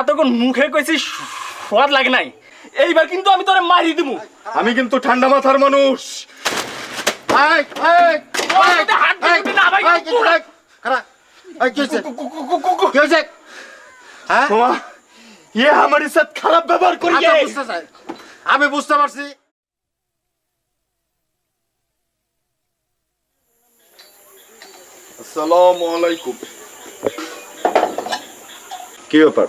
এতক্ষণ মুখে কইছি সোয়াদ লাগে নাই। এইবার কিন্তু আমি তোরে মারি দিব আমি কিন্তু ঠান্ডা মাথার মানুষ। খারাপ ব্যবহার করি আচ্ছা, আমি বুঝতে পারছি। আসসালামু আলাইকুম। কি ব্যাপার?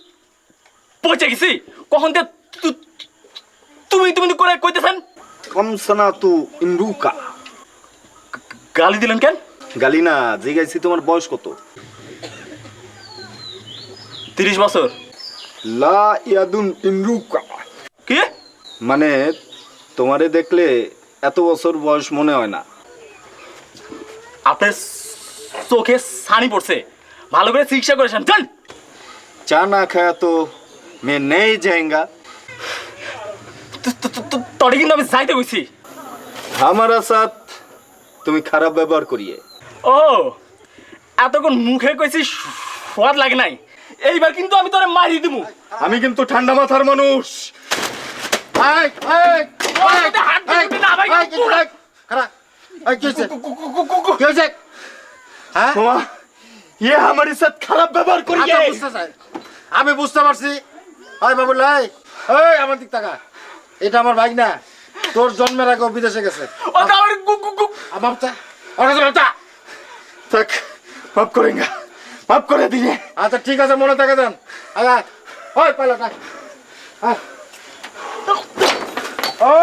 পচে গেছি। কখন তে তুমি তুমি করে কইতেছেন? কম সনা তু ইমরুকা। গালি দিলেন কেন? গালি না জিগাইছি তোমার বয়স কত? তিরিশ বছর। লা ইয়াদুন ইমরুকা। কি? মানে তোমারে দেখলে এত বছর বয়স মনে হয় না। আপনার চোখে সানি পড়ছে। ভালো করে চিকিৎসা করেছেন। চল! চা না খায় তো मैं नहीं जाएगा তোরে কিন্তু আমি যাইতে কইছি আমার সাথ তুমি খারাপ ব্যবহার করিয়ে। ও এতক্ষণ মুখে কইছি স্বাদ লাগে নাই। এইবার কিন্তু আমি তোরে মারি দিমু। আমি কিন্তু ঠান্ডা মাথার মানুষ। আয় হাত ভাই খারাপ। আয় কি হইছে? কি হ্যাঁ? ইয়ে আমার সাথে খারাপ ব্যবহার করিয়ে। আচ্ছা, আমি বুঝতে পারছি। হয় বাবু এই আমার দিক তাকা এটা আমার ভাই না তোর জন্মের আগে বিদেশে গেছে। ওটা করে আচ্ছা ঠিক আছে মনে থাকে দেন। ওই পালাটা হ্যাঁ ও